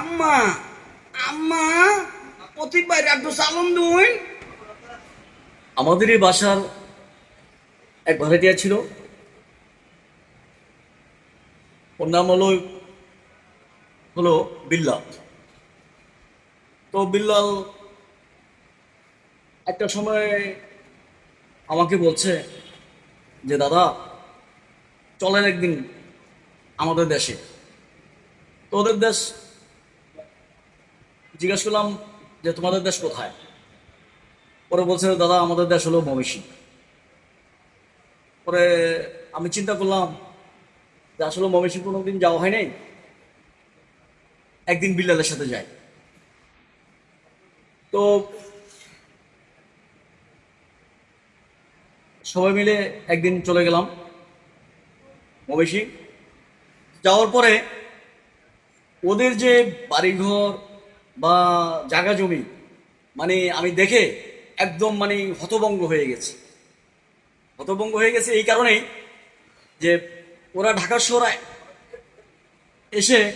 আম্মা আম্মা প্রতিবার একটু চালন দুই আমাদের এই বাসার এক ভাড়াটিয়া ছিল। ওর নাম হলো হলো বিল্লাল। তো বিল্লাল একটা সময় আমাকে বলছে যে, দাদা, চলেন একদিন আমাদের দেশে। তো ওদের দেশ জিজ্ঞাসা করলাম যে, তোমাদের দেশ কোথায়? পরে বলছে, দাদা, আমাদের দেশ হলো মমিষি পরে আমি চিন্তা করলাম যে, আসলে মমিষি কোনোদিন যাওয়া হয় নাই? একদিন বিল্লালের সাথে যাই। তো সবাই মিলে একদিন চলে গেলাম মমিষি যাওয়ার পরে ওদের যে বাড়িঘর বা জায়গা জমি মানে আমি দেখে একদম মানে হতভঙ্গ হয়ে গেছে। হতভঙ্গ হয়ে গেছে এই কারণেই যে ওরা ঢাকা শহরে এসে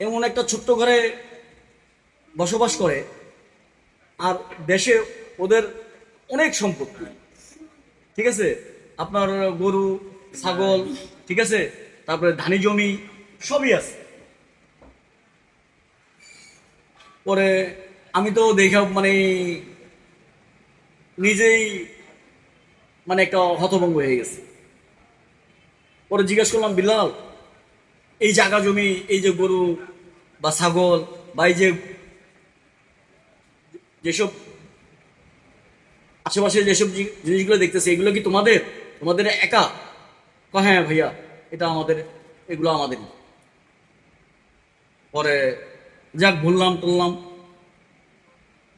এমন একটা ছোট্ট ঘরে বসবাস করে আর দেশে ওদের অনেক সম্পত্তি। ঠিক আছে? আপনার গরু, ছাগল, ঠিক আছে? তারপরে ধানি জমি সবই আছে। পরে আমি তো দেখে মানে নিজেই মানে একটা হতভঙ্গ হয়ে গেছে। পরে জিজ্ঞেস করলাম বিলাল এই জায়গা জমি, এই যে গরু বা ছাগল বা এই যে যেসব আশেপাশে যেসব জিনিসগুলো দেখতেছে, এগুলো কি তোমাদের? তোমাদের একা? হ্যাঁ ভাইয়া, এটা আমাদের, এগুলো আমাদের পরে যাক, বললাম, টললাম।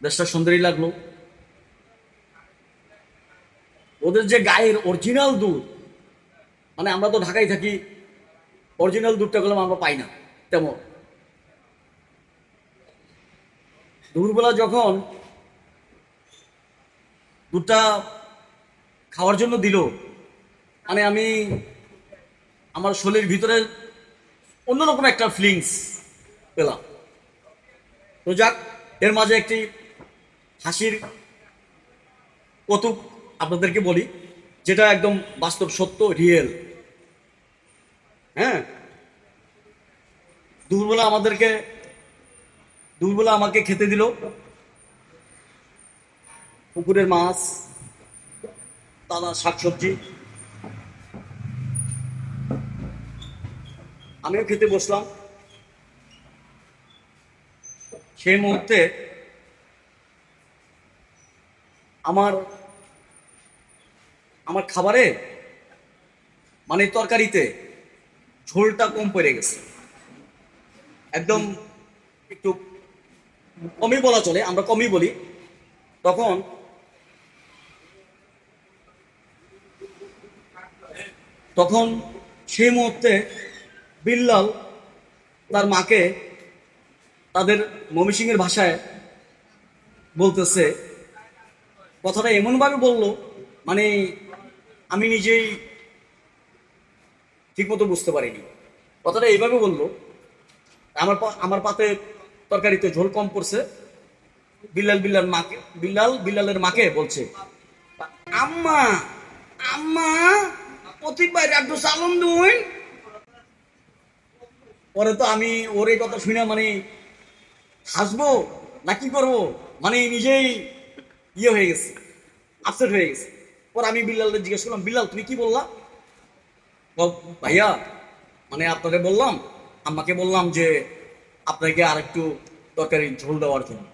দেশটা সুন্দরই লাগল। ওদের যে গায়ের অরিজিনাল দুধ মানে আমরা তো ঢাকায় থাকি অরিজিনাল দুধটা গেলাম আমরা পাই না, তেমন। দুপুরবেলা যখন দুধটা খাওয়ার জন্য দিল মানে আমি আমার শরীরের ভিতরে অন্যরকম একটা ফিলিংস পেলাম। তো যাক, এর মাঝে একটি হাসির কৌতুক আপনাদেরকে বলি, যেটা একদম বাস্তব সত্য রিয়েল হ্যাঁ? দুপুরবেলা আমাদেরকে দুপুরবেলা আমাকে খেতে দিল। পুকুরের মাছ তাজা শাকসবজি। আমিও খেতে বসলাম। সেই মুহূর্তে আমার আমার খাবারে মানে তরকারিতে ঝোলটা কম পড়ে গেছে। একদম একটু কমই বলা চলে, আমরা কমই বলি। তখন তখন সেই মুহূর্তে বিল্লাল তার মাকে তাদের মমিসিংয়ের ভাষায় বলতেছে। কথাটা এমনভাবে বলল মানে আমি নিজেই ঠিকমতো বুঝতে পারিনি। কথাটা এইভাবে বলল, আমার আমার পাতে তরকারিতে ঝোল কম পড়ছে, বিল্লাল বিল্লাল মাকে বিল্লাল বিল্লালের মাকে বলছে, আম্মা আম্মা প্রতিবার একটু চালন দুই পরে তো আমি ওর এই কথা শুনে মানে হাসবো না কি করব? মানে নিজেই ইয়ে হয়ে গেছে আপসেট হয়ে গেছে। পর আমি বিল্লালকে জিজ্ঞেস করলাম, বিল্লাল, তুমি কি বললা? ভাইয়া মানে আপনাকে বললাম, আম্মাকে বললাম যে আপনাকে আর একটু তরকারি ঝোল দেওয়ার জন্য।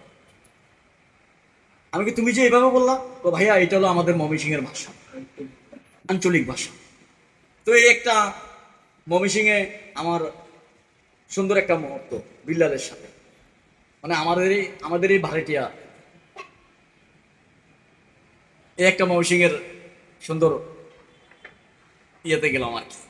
আমি কি তুমি যে এইভাবে বললা? তো ভাইয়া, এটা হলো আমাদের ময়মনসিং এর ভাষা, আঞ্চলিক ভাষা। তো এই একটা ময়মনসিংহে আমার সুন্দর একটা মুহূর্ত বিল্লালের সাথে। মানে আমাদেরই এই আমাদের এই ভাড়াটিয়া। এই একটা মৌসিংয়ের সুন্দর ইয়েতে গেলাম আর কি।